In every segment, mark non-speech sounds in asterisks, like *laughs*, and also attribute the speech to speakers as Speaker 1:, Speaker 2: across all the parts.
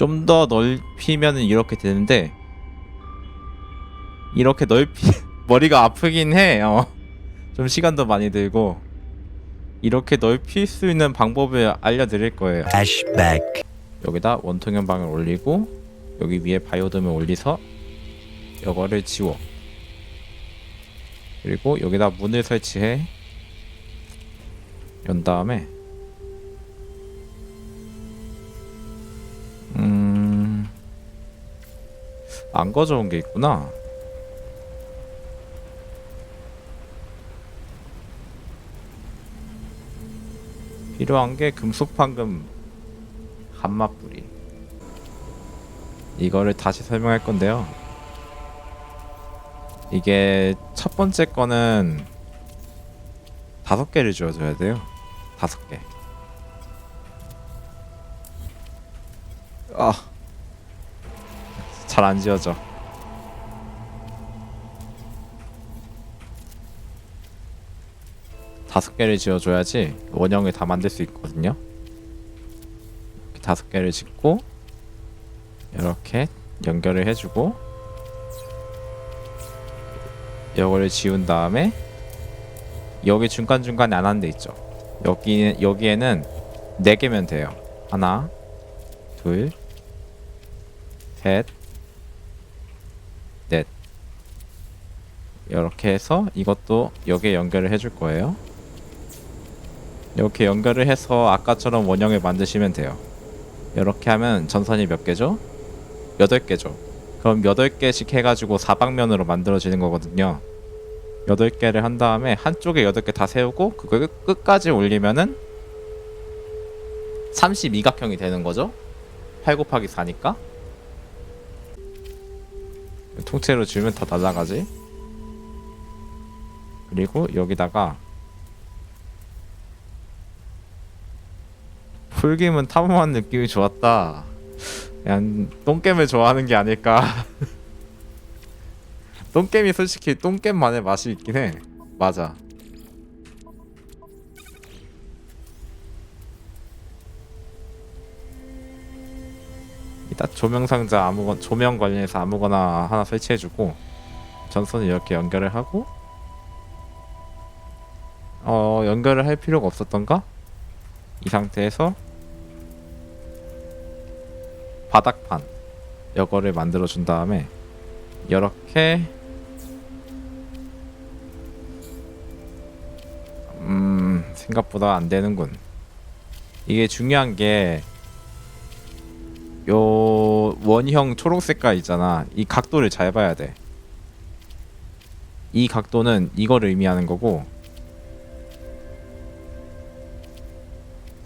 Speaker 1: 좀 더 넓히면 이렇게 되는데 이렇게 넓히 *laughs* 머리가 아프긴 해. 어. 좀 시간도 많이 들고 이렇게 넓힐 수 있는 방법을 알려드릴 거예요.
Speaker 2: Flashback.
Speaker 1: 여기다 원통형 방을 올리고 여기 위에 바이오돔을 올리서 이거를 지워. 그리고 여기다 문을 설치해. 연 다음에 안 가져온 게 있구나. 필요한 게 금속 판금 한마뿌리. 이거를 다시 설명할 건데요. 이게 첫 번째 거는 다섯 개를 주어줘야 돼요. 다섯 개. 잘 안 지어져. 다섯 개를 지어줘야지 원형을 다 만들 수 있거든요. 이렇게 다섯 개를 짓고 이렇게 연결을 해주고 이거를 지운 다음에 여기 중간 중간에 안 하는 데 있죠. 여기 여기에는 네 개면 돼요. 하나, 둘, 셋, 넷. 이렇게 해서 이것도 여기에 연결을 해줄 거예요. 이렇게 연결을 해서 아까처럼 원형을 만드시면 돼요. 이렇게 하면 전선이 몇 개죠? 8개죠. 그럼 8개씩 해가지고 사방면으로 만들어지는 거거든요. 8개를 한 다음에 한쪽에 8개 다 세우고 그걸 끝- 끝까지 올리면은 32각형이 되는 거죠. 8 곱하기 4니까. 통째로 지우면 다 날아가지. 그리고 여기다가 풀김은 탐험한 느낌이 좋았다. 그냥 똥겜을 좋아하는 게 아닐까. *laughs* 똥겜이 솔직히 똥겜만의 맛이 있긴 해. 맞아. 이따 조명 상자 아무거나 조명 관련해서 아무거나 하나 설치해주고 전선을 이렇게 연결을 하고 어 연결을 할 필요가 없었던가? 이 상태에서 바닥판 이거를 만들어 준 다음에 이렇게 음 생각보다 안 되는군. 이게 중요한 게 요 원형 초록 색깔 있잖아. 이 각도를 잘 봐야 돼이 각도는 이거를 의미하는 거고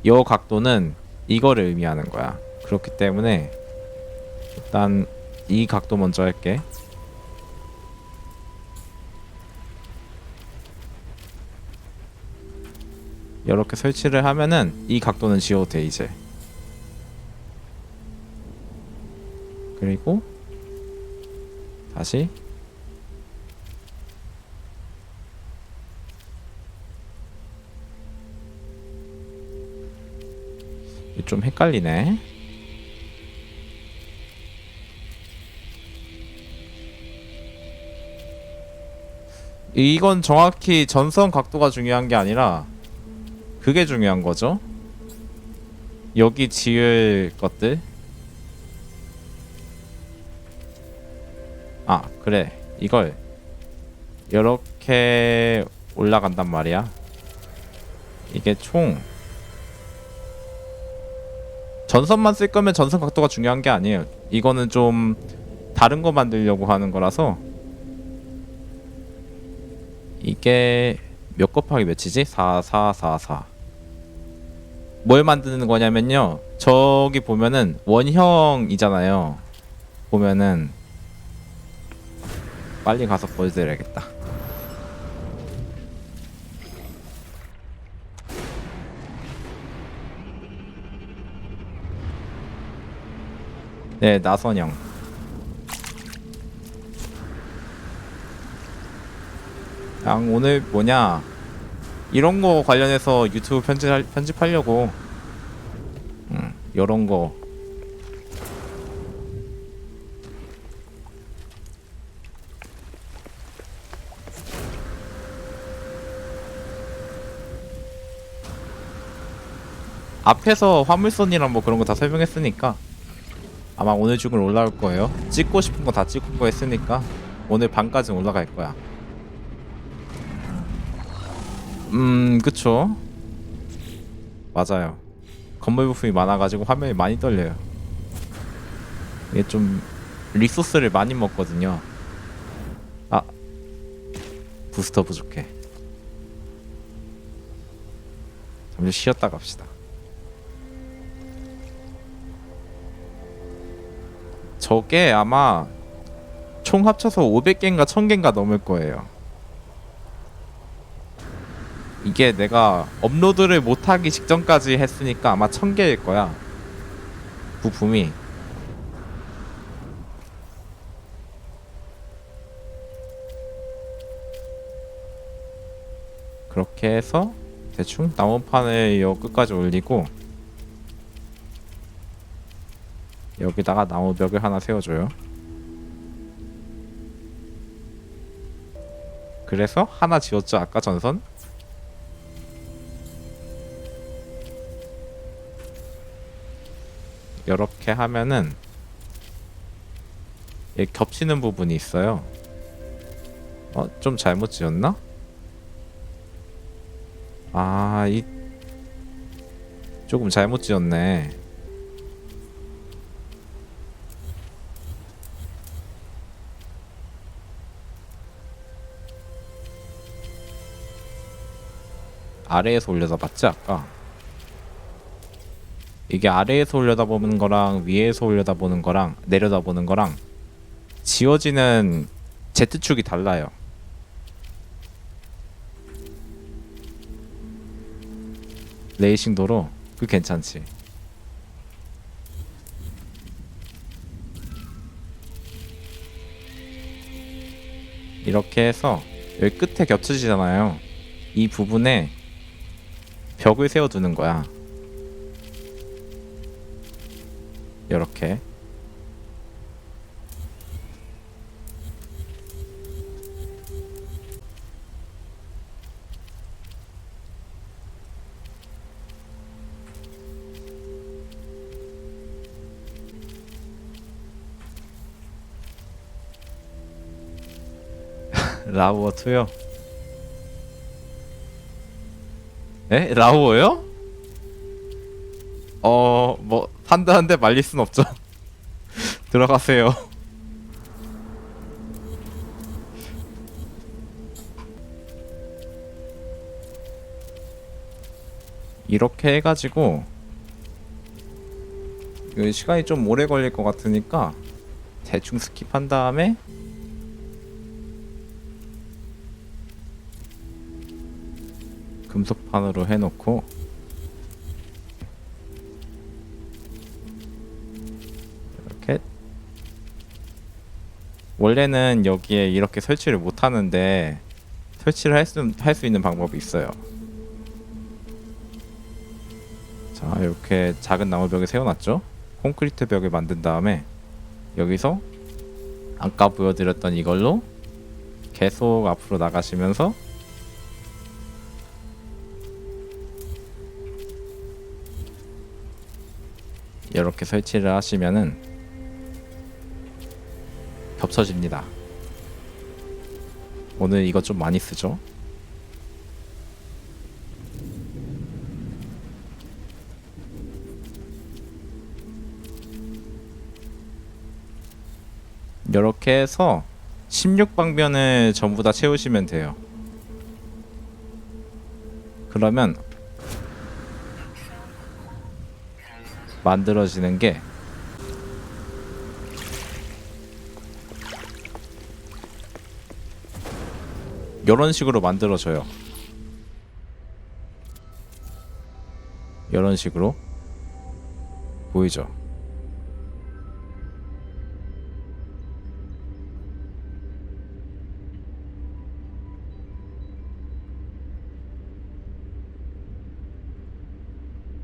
Speaker 1: 요 각도는 이거를 의미하는 거야 그렇기 때문에 일단 이 각도 먼저 할게. 이렇게 설치를 하면은 이 각도는 지워도 돼 이제. 그리고 다시 좀 헷갈리네. 이건 정확히 전선 각도가 중요한 게 아니라 그게 중요한 거죠. 여기 지을 것들. 아, 그래. 이걸 이렇게 올라간단 말이야. 이게 총 전선만 쓸 거면 전선 각도가 중요한 게 아니에요. 이거는 좀 다른 거 만들려고 하는 거라서 이게 몇 곱하기 몇이지? 4, 4, 4, 4. 뭘 만드는 거냐면요. 저기 보면은 원형이잖아요. 보면은 빨리 가서 보여드려야겠다. 네, 나선형. 양 오늘 뭐냐 이런 거 관련해서 유튜브 편집 편집하려고. 음, 이런 거 앞에서 화물선이랑 뭐 그런 거 다 설명했으니까 아마 오늘 중은 올라올 거예요. 찍고 싶은 거 다 찍고 했으니까 오늘 밤까지는 올라갈 거야. 음, 그쵸. 맞아요. 건물 부품이 많아가지고 화면이 많이 떨려요. 이게 좀 리소스를 많이 먹거든요. 아, 부스터 부족해. 잠시 쉬었다 갑시다. 저게 아마 총 합쳐서 500개인가 1000개인가 넘을 거예요. 이게 내가 업로드를 못하기 직전까지 했으니까 아마 1000개일 거야. 부품이. 그렇게 해서 대충 나무판을 여 끝까지 올리고 여기다가 나무벽을 하나 세워줘요. 그래서 하나 지었죠 아까 전선 이렇게 하면은 얘 겹치는 부분이 있어요. 어, 좀 잘못 지었나? 아, 이 조금 잘못 지었네. 아래에서 올려다 봤지 아까? 이게 아래에서 올려다보는 거랑 위에서 올려다보는 거랑 내려다보는 거랑 지워지는 Z축이 달라요. 레이싱 도로 그 괜찮지. 이렇게 해서 여기 끝에 겹쳐지잖아요. 이 부분에 벽을 세워두는 거야. 이렇게. *laughs* 라우어 2요? 에? 라우어요? 어, 뭐, 한대 한대 말릴 순 없죠. *laughs* 들어가세요. 이렇게 해가지고, 그 시간이 좀 오래 걸릴 것 같으니까, 대충 스킵한 다음에, 판으로 해놓고, 이렇게 원래는 여기에 이렇게 설치를 못 하는데 설치를 할 수 할 수 있는 방법이 있어요. 자 이렇게 작은 나무 벽을 세워놨죠. 콘크리트 벽을 만든 다음에 여기서 아까 보여드렸던 이걸로 계속 앞으로 나가시면서 이렇게 설치를 하시면은 겹쳐집니다. 오늘 이거 좀 많이 쓰죠? 이렇게 해서 16방면을 전부 다 채우시면 돼요. 그러면 만들어지는 게 이런 식으로 만들어져요. 이런 식으로 보이죠?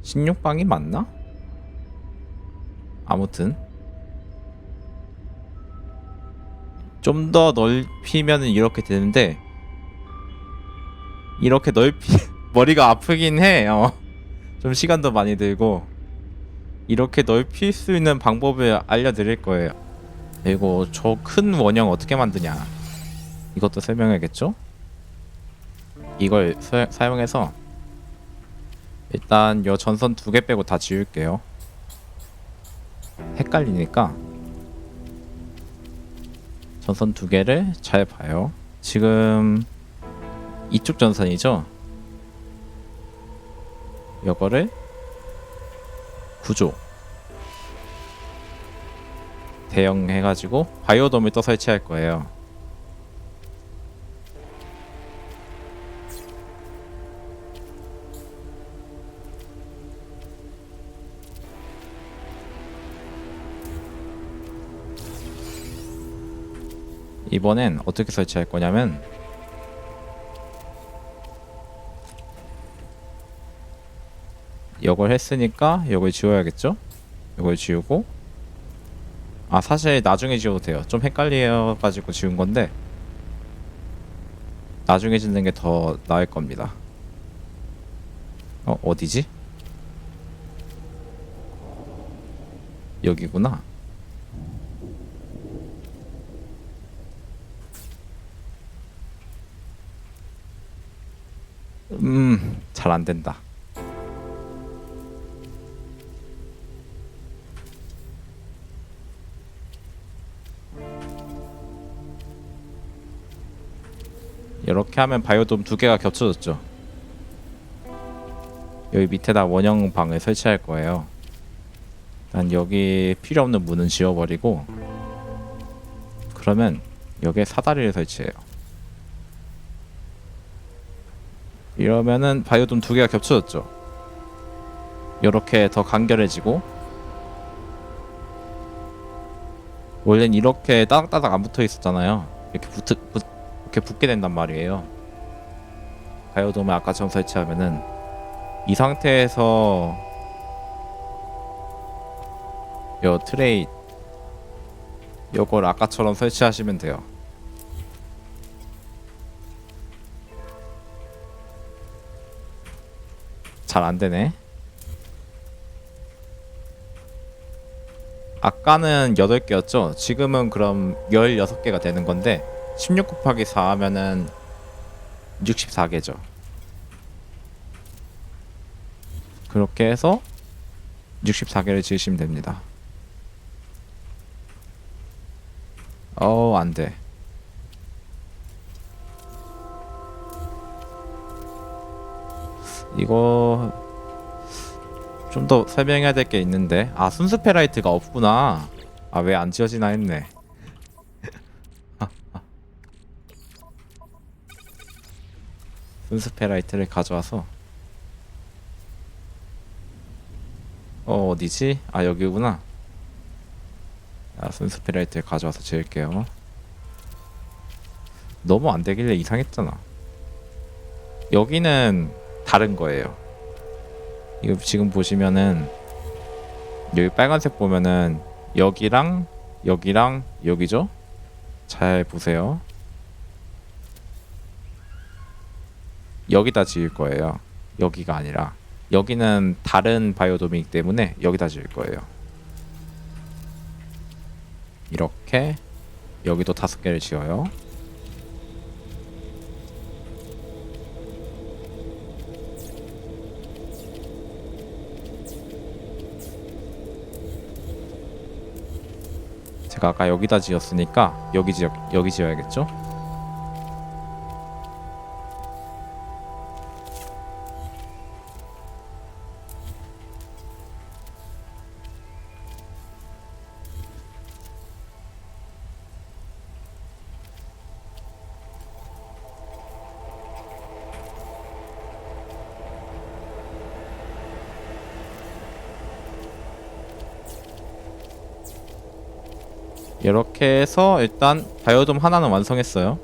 Speaker 1: (16방이) 맞나? 아무튼 좀 더 넓히면 이렇게 되는데 이렇게 넓히 *laughs* 머리가 아프긴 해. 어. 좀 시간도 많이 들고 이렇게 넓힐 수 있는 방법을 알려드릴 거예요. 그리고 저 큰 원형 어떻게 만드냐 이것도 설명해야겠죠? 이걸 사, 사용해서 일단 요 전선 두 개 빼고 다 지울게요. 헷갈리니까 전선 두 개를 잘 봐요. 지금 이쪽 전선이죠? 요거를 구조 대형 해가지고 바이오돔을 또 설치할 거예요. 이번엔 어떻게 설치할 거냐면 이걸 했으니까 이걸 지워야겠죠? 이걸 지우고 아 사실 나중에 지워도 돼요 좀 헷갈려가지고 지운 건데 나중에 짓는 게 더 나을 겁니다 어 어디지? 여기구나 음, 잘 안 된다. 이렇게 하면 바이오돔 두 개가 겹쳐졌죠. 여기 밑에다 원형 방을 설치할 거예요. 난 여기 필요 없는 문은 지워버리고 그러면 여기에 사다리를 설치해요. 이러면은 바이오돔 두 개가 겹쳐졌죠. 이렇게 더 간결해지고 원래는 이렇게 따닥따닥 안 붙어 있었잖아요. 이렇게 붙, 붙 이렇게 붙게 된단 말이에요. 바이오돔을 아까처럼 설치하면은 이 상태에서 요 트레이 요걸 아까처럼 설치하시면 돼요. 잘 안 되네. 아까는 8개였죠? 지금은 그럼 16개가 되는 건데 16 곱하기 4 하면은 64개죠. 그렇게 해서 64개를 지으시면 됩니다. 어, 안 돼. 이거 좀 더 설명해야 될 게 있는데. 아 순수 페라이트가 없구나. 아 왜 안 지어지나 했네. *laughs* 순수 페라이트를 가져와서. 어 어디지? 아 여기구나. 아 순수 페라이트를 가져와서 지을게요. 너무 안 되길래 이상했잖아. 여기는 다른 거예요. 이거 지금 보시면은 여기 빨간색 보면은 여기랑 여기랑 여기죠? 잘 보세요. 여기다 지을 거예요. 여기가 아니라 여기는 다른 바이오돔이기 때문에 여기다 지을 거예요. 이렇게 여기도 다섯 개를 지어요. 제가 아까 여기다 지었으니까 여기 지어 여기 지어야겠죠? 이렇게 해서 일단 바이오돔 하나는 완성했어요.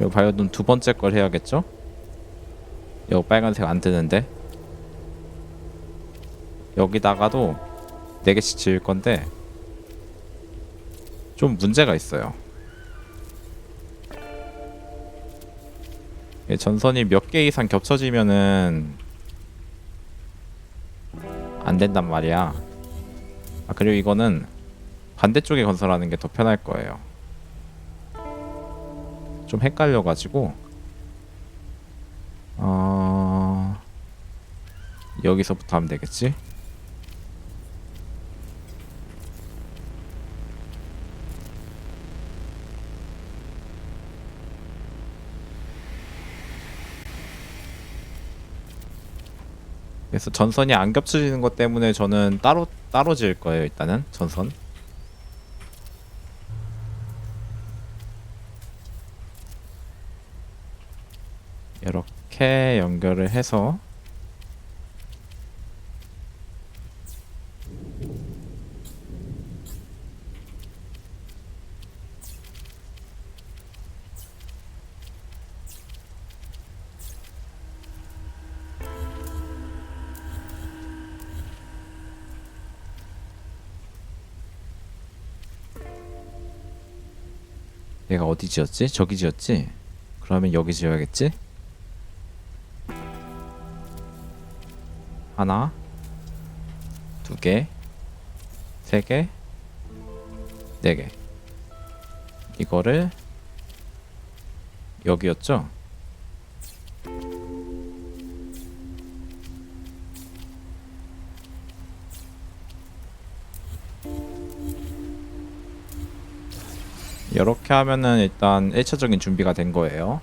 Speaker 1: 이 바이오돔 두 번째 걸 해야겠죠? 이 빨간색 안 뜨는데 여기다가도 네 개씩 지을 건데 좀 문제가 있어요. 예, 전선이 몇 개 이상 겹쳐지면은 안 된단 말이야. 아 그리고 이거는 반대쪽에 건설하는 게 더 편할 거예요. 좀 헷갈려가지고 어 여기서부터 하면 되겠지? 그래서 전선이 안 겹쳐지는 것 때문에 저는 따로 따로 지을 거예요 일단은 전선. 이렇게 연결을 해서 내가 어디 지었지? 저기 지었지? 그러면 여기 지어야겠지? 하나, 두 개, 세 개, 네 개. 이거를 여기였죠? 이렇게 하면은 일단 1차적인 준비가 된 거예요.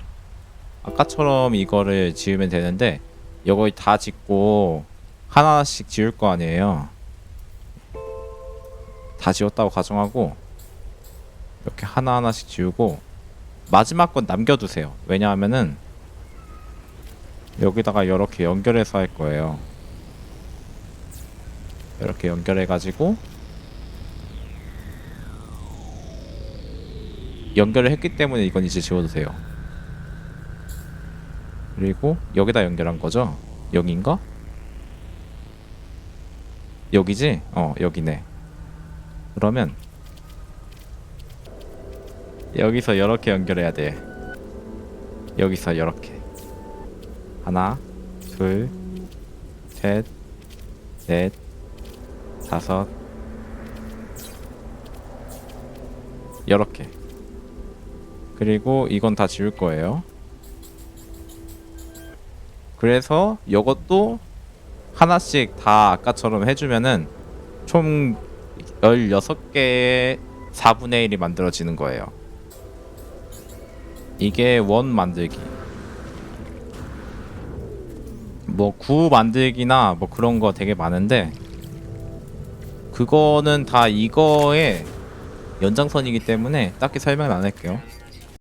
Speaker 1: 아까처럼 이거를 지으면 되는데 이거 다 짓고 하나씩 지을 거 아니에요. 다 지었다고 가정하고 이렇게 하나하나씩 지우고 마지막 건 남겨두세요. 왜냐하면은 여기다가 이렇게 연결해서 할 거예요. 이렇게 연결해가지고 연결을 했기 때문에 이건 이제 지워도 돼요. 그리고 여기다 연결한 거죠? 여긴가? 여기지? 어, 여기네. 그러면 여기서 이렇게 연결해야 돼. 여기서 이렇게. 하나, 둘, 셋, 넷, 다섯. 이렇게. 그리고 이건 다 지울 거예요. 그래서 이것도 하나씩 다 아까처럼 해주면은 총 16개의 4분의 1이 만들어지는 거예요. 이게 원 만들기. 뭐 구 만들기나 뭐 그런 거 되게 많은데 그거는 다 이거의 연장선이기 때문에 딱히 설명 안 할게요.